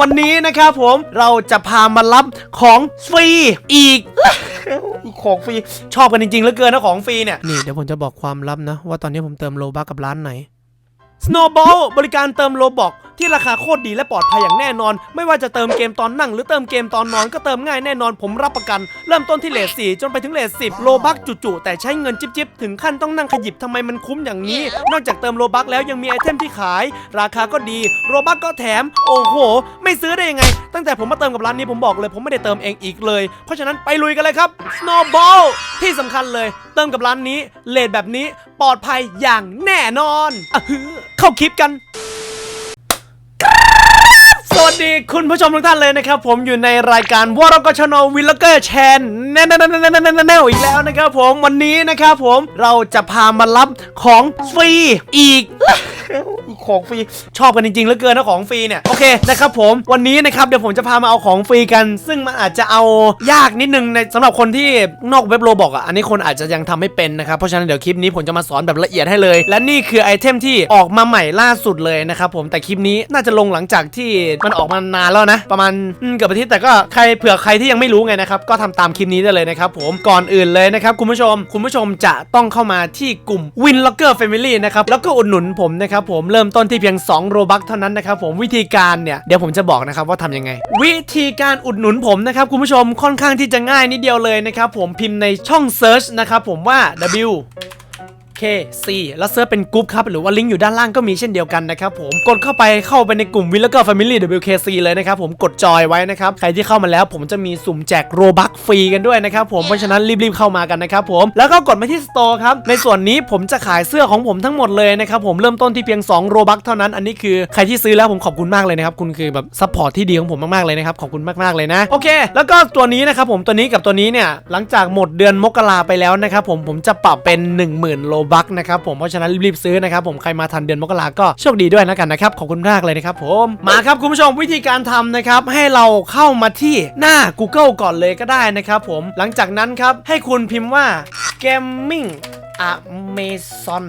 วันนี้นะครับผมเราจะพามารับของฟรีอีก ของฟรีชอบกันจริงๆเหลือเกินนะของฟรีเนี่ย นี่เดี๋ยวผมจะบอกความลับนะ ว่าตอนนี้ผมเติมโลบักกับร้านไหน Snowball บริการเติมโลบอก ที่ราคาโคตรดีและปลอดภัยอย่างแน่นอน ไม่ว่าจะเติมเกมตอนนั่ง หรือเติมเกมตอนนอนก็เติมง่ายแน่นอนผมรับประกัน เริ่มต้นที่เลทสี่จนไปถึงเลทสิบโลบักจุๆแต่ใช้เงินจิบๆ ถึงขั้นต้องนั่งขยิบทำไมมันคุ้มอย่างนี้ นอกจากเติมโลบักแล้วยังมีไอเทมที่ขาย ราคาก็ดีโลบักก็แถม โอ้โห ไม่ซื้อได้ยังไง ตั้งแต่ผมมาเติมกับร้านนี้ผมบอกเลยผมไม่ได้เติมเองอีกเลย เพราะฉะนั้นไปลุยกันเลยครับ Snowball ที่สำคัญเลย เติมกับร้านนี้เลทแบบนี้ปลอดภัยอย่างแน่นอนอเข้าคลิปกัน วัสดีคุณผู้ชมทุกท่านเลยนะครับ ผมอยู่ในรายการวอร์กชนวิลลเกอร์แชนแน่ๆๆๆๆๆอีกแล้วนะครับผมวันนี้นะครับผมเราจะพามารับของฟรีอีก ของฟรีชอบกันจริงๆเหลือเกินนะของฟรีเนี่ยโอเคนะครับผมวันนี้นะครับเดี๋ยวผมจะพามาเอาของฟรีกัน ซึ่งมันอาจจะเอายากนิดนึงในสำหรับคนที่นอกเว็บโลบอกอะอันนี้คนอาจจะยังทำไม่เป็นนะครับเพราะฉะนั้นเดี๋ยวคลิปนี้ผมจะมาสอนแบบละเอียดให้เลย และนี่คือไอเทมที่ออกมาใหม่ล่าสุดเลยนะครับผมแต่คลิปนี้น่าจะลงหลังจากที่มันออกมานานแล้วนะ ประมาณเกือบอาทิตย์แต่ก็ใครเผื่อใครที่ยังไม่รู้ไงนะครับก็ทำตามคลิปนี้ได้เลยนะครับผมก่อนอื่นเลยนะครับคุณผู้ชม คุณผู้ชมจะต้องเข้ามาที่กลุ่ม Win Locker Family นะครับแล้วก็อุดหนุนผมนะครับับผมเริ่มต้นที่เพียง2โรบัคเท่านั้นนะครับผมวิธีการเนี่ยเดี๋ยวผมจะบอกนะครับว่าทำยังไง วิธีการอุดหนุนผมนะครับคุณผู้ชมค่อนข้างที่จะง่ายนิดเดียวเลยนะครับผมพิมพ์ในช่อง Search นะครับผมว่า W KC แล้วเซิร์ชเป็นกรุ๊ปครับหรือว่าลิงก์อยู่ด้านล่างก็มีเช่นเดียวกันนะครับผมกดเข้าไปเข้าไปในกลุ่มวิลแล้วก็ Family WKC เลยนะครับผมกดจอยไว้นะครับใครที่เข้ามาแล้วผมจะมีสุ่มแจกโรบัคฟรีกันด้วยนะครับผมเพราะฉะนั้นรีบๆเข้ามากันนะครับผมแล้วก็กดมาที่สโตร์ครับในส่วนนี้ผมจะขายเสื้อของผมทั้งหมดเลยนะครับผมเริ่มต้นที่เพียง2โรบัคเท่านั้นอันนี้คือใครที่ซื้อแล้วผมขอบคุณมากเลยนะครับคุณคือแบบซัพพอร์ตที่ดีของผมมากๆเลยนะครับขอบคุณมากๆเลยนะโอเค แล้วก็ตัวนี้นะครับผมตัวนี้กับตัวนี้เนี่ยหลังจากหมดเดือนมกราไปแล้วนะครับผมผมจะปรับเป็น 10,000โลบัคนะครับผมเพราะฉะนั้นรีบๆซื้อนะครับผมใครมาทันเดือนมกราก็โชคดีด้วยนะกันนะครับขอบคุณมากเลยนะครับผมมาครับคุณผู้ชมวิธีการทำนะครับให้เราเข้ามาที่หน้า Google ก่อนเลยก็ได้นะครับผมหลังจากนั้นครับให้คุณพิมพ์ว่า gaming amazon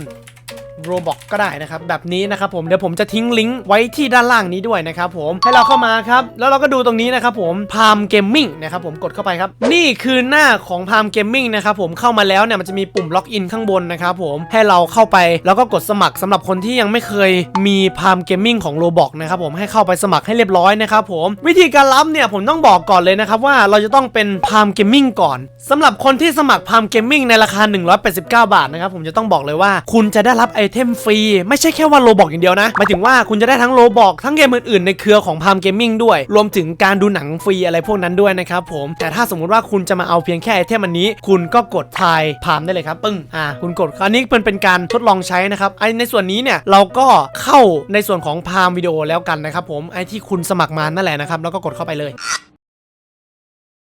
โรบอกก็ได้นะครับแบบนี้นะครับผมเดี๋ยวผมจะทิ้งลิงก์ไว้ที่ด้านล่างนี้ด้วยนะครับผมให้เราเข้ามาครับแล้วเราก็ดูตรงนี้นะครับผมพามเกมมิ่งนะครับผมกดเข้าไปครับนี่คือหน้าของพามเกมมิ่งนะครับผมเข้ามาแล้วเนี่ยมันจะมีปุ่มล็อกอินข้างบนนะครับผมให้เราเข้าไปแล้วก็กดสมัครสำหรับคนที่ยังไม่เคยมีพามเกมมิ่งของโรบอกนะครับผมให้เข้าไปสมัครให้เรียบร้อยนะครับผมวิธีการรับเนี่ยผมต้องบอกก่อนเลยนะครับว่าเราจะต้องเป็นพามเกมมิ่งก่อนสำหรับคนที่สมัครพามเกมมิ่งในราคา 189 บาทนะครับผมจะต้องบอกเลยว่าคุณจะได้รับไอเทมฟรีไม่ใช่แค่ว่าโลบอกอย่างเดียวนะหมายถึงว่าคุณจะได้ทั้งโลบอกทั้งเกมอื่นๆในเครือของพามเกมมิ่งด้วย รวมถึงการดูหนังฟรีอะไรพวกนั้นด้วยนะครับผมแต่ถ้าสมมุติว่าคุณจะมาเอาเพียงแค่ไอเทมอันนี้ คุณก็กดทายพามได้เลยครับปึ้งอ่าคุณกดอันนี้เป็นเป็นการทดลองใช้นะครับไอในส่วนนี้เนี่ยเราก็เข้าในส่วนของพามวิดีโอแล้วกันนะครับผมไอที่คุณสมัครมานั่นแหละนะครับแล้วก็กดเข้าไปเลย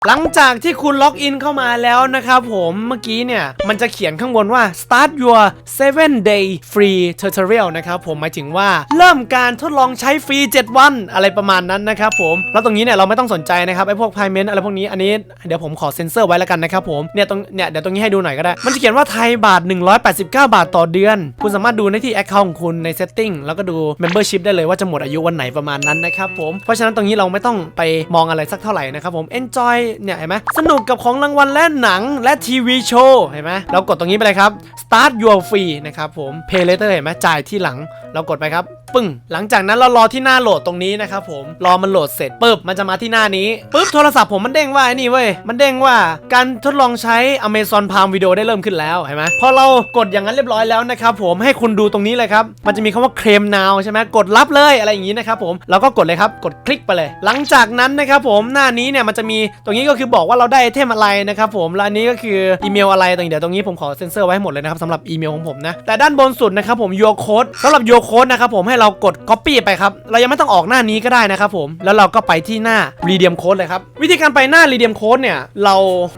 หลังจากที่คุณล็อกอินเข้ามาแล้วนะครับผมเมื่อกี้เนี่ย มันจะเขียนข้างบนว่า start your 7 day free tutorial นะครับผมหมายถึงว่าเริ่มการทดลองใช้ฟรี 7 วันอะไรประมาณนั้นนะครับผม แล้วตรงนี้เนี่ยเราไม่ต้องสนใจนะครับไอ้พวก payment อะไรพวกนี้อันนี้เดี๋ยวผมขอเซ็นเซอร์ไว้แล้วกันนะครับผมเนี่ยตรงเนี่ยเดี๋ยวตรงนี้ให้ดูหน่อยก็ได้ มันจะเขียนว่าไทยบาท 189 บาทต่อเดือน คุณสามารถดูได้ที่ account ของคุณใน setting แล้วก็ดู membership ได้เลยว่าจะหมดอายุวันไหนประมาณนั้นนะครับผมเพราะฉะนั้นตรงนี้เราไม่ต้องไปมองอะไรสักเท่าไหร่นะครับผม enjoy เนี่ยเห็นไหมสนุกกับของรางวัลและหนังและทีวีโชว์เห็นไหมเรากดตรงนี้ไปเลยครับ start your free นะครับผม pay later เห็นไหมจ่ายที่หลัง เรากดไปครับปึ้งหลังจากนั้นเรารอที่หน้าโหลดตรงนี้นะครับผมรอมันโหลดเสร็จปุ๊บมันจะมาที่หน้านี้ปุ๊บโทรศัพท์ผมมันเด้งว่าไอ้นี่เว้ยมันเด้งว่าการทดลองใช้ Amazon Prime Video ได้เริ่มขึ้นแล้วเห็นไหมพอเรากดอย่างนั้นเรียบร้อยแล้วนะครับผมให้คุณดูตรงนี้เลยครับมันจะมีคำว่าเคลม now ใช่ไหมกดรับเลยอะไรอย่างนี้นะครับผมเราก็กดเลยครับกดคลิกไปเลย หลังจากนั้นนะครับผมหน้านี้เนี่ยมันจะมีตรงนี้ก็คือบอกว่าเราได้ไอเทมอะไรนะครับผมและอันนี้ก็คืออีเมลอะไรตรงนี้เดี๋ยวตรงนี้ผมขอเซ็นเซอร์ไว้ให้หมดเลยนะครับสำหรับอีเมลของผมนะแต่ด้านบนสุดนะครับผม your code สำหรับ your code นะครับผมให้เรากด copy ไปครับเรายังไม่ต้องออกหน้านี้ก็ได้นะครับผมแล้วเราก็ไปที่หน้า redeem code เลยครับวิธีการไปหน้า redeem code เนี่ยเรา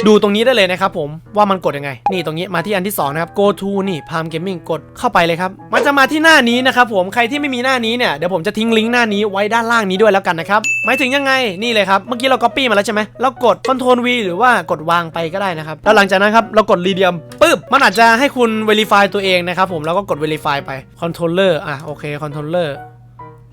ดูตรงนี้ได้เลยนะครับผมว่ามันกดยังไง นี่ตรงนี้มาที่อันที่สองนะครับ go to นี่ palm gaming กดเข้าไปเลยครับมันจะมาที่หน้านี้นะครับผมใครที่ไม่มีหน้านี้เนี่ยเดี๋ยวผมจะทิ้งลิงก์หน้านี้ไว้ด้านล่างนี้ด้วยแล้วกันนะครับหมายถึงยังไงนี่เลยครับเมื่อกี้เรา copy มาแล้วใช่ไหมเรากด control V หรือว่ากดวางไปก็ได้นะครับ แล้วหลังจากนั้นครับเรากดรีเดียมปึ๊บ มันอาจจะให้คุณ verify ตัวเองนะครับผมแล้วก็กด verify ไป controller อะโอเค controller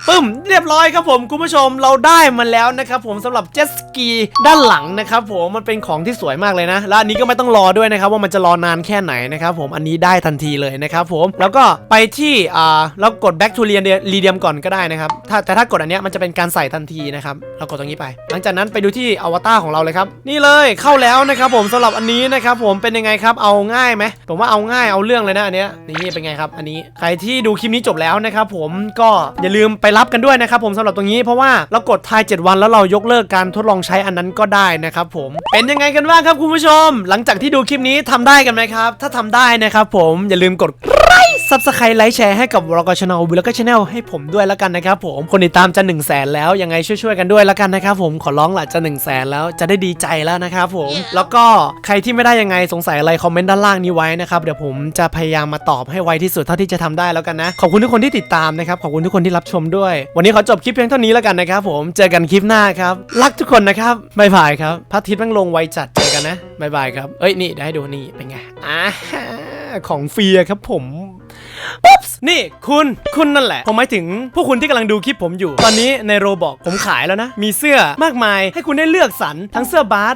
ปึ้มเรียบร้อยครับผมคุณผู้ชมเราได้มาแล้วนะครับผมสำหรับเจ็ตสกีด้านหลังนะครับผมมันเป็นของที่สวยมากเลยนะแล้วอันนี้ก็ไม่ต้องรอด้วยนะครับว่ามันจะรอนานแค่ไหนนะครับผมอันนี้ได้ทันทีเลยนะครับผมแล้วก็ไปที่อ่าเรากด back to เรียนรีเดียมก่อนก็ได้นะครับถ้าแต่ถ้ากดอันเนี้ยมันจะเป็นการใส่ทันทีนะครับเรากดตรงนี้ไป หลังจากนั้นไปดูที่อวตารของเราเลยครับนี่เลยเข้าแล้วนะครับผมสำหรับอันนี้นะครับผมเป็นยังไงครับเอาง่ายไหมผมว่าเอาง่ายเอาเรื่องเลยนะอันเนี้ยนี่เป็นไงครับอันนี้ใครที่ดูคลิปนี้จบแล้วนะครับผมก็อย่าลืมไปรับกันด้วยนะครับผมสำหรับตรงนี้เพราะว่าเรากดทาย 7 วันแล้วเรายกเลิกการทดลองใช้อันนั้นก็ได้นะครับผมเป็นยังไงกันบ้างครับคุณผู้ชม หลังจากที่ดูคลิปนี้ทำได้กันไหมครับ ถ้าทำได้นะครับผมอย่าลืมกด ซับสไครต์ไลค์แชร์ให้กับวรกชนวิลก็ชแนลให้ผมด้วยแล้วกันนะครับผมคนติดตามจะ1 0 0 0 0แสนแล้วยังไงช่วยๆกันด้วยแล้วกันนะครับผมขอร้องหละจะ1 0 0 0 0แสนแล้วจะได้ดีใจแล้วนะครับผมแล้วก็ใครที่ไม่ได้ยังไงสงสัยอะไรคอมเมนต์ด้านล่างนี้ไว้นะครับเดี๋ยวผมจะพยายามมาตอบให้ไวที่สุดเท่าที่จะทำได้แล้วกันนะขอบคุณทุกคนที่ติดตามนะครับขอบคุณทุกคนที่รับชมด้วย วันนี้ขอจบคลิปเพียงเท่านี้แล้วกันนะครับผมเจอกันคลิปหน้าครับรักทุกคนนะครับบ๊ายบายครับพระอาทิตย์แม่งลงไวจัดเจอกันนะบ๊ายบายครับเอ้ยนี่เดี๋ยวให้ดูนี่เป็นไงอ่าของฟรีอะครับผม ปุ๊บนี่คุณคุณนั่นแหละ ผมหมายถึงพวกคุณที่กำลังดูคลิปผมอยู่ ตอนนี้ในโรบอกผมขายแล้วนะ มีเสื้อมากมายให้คุณได้เลือกสรรทั้งเสื้อบาส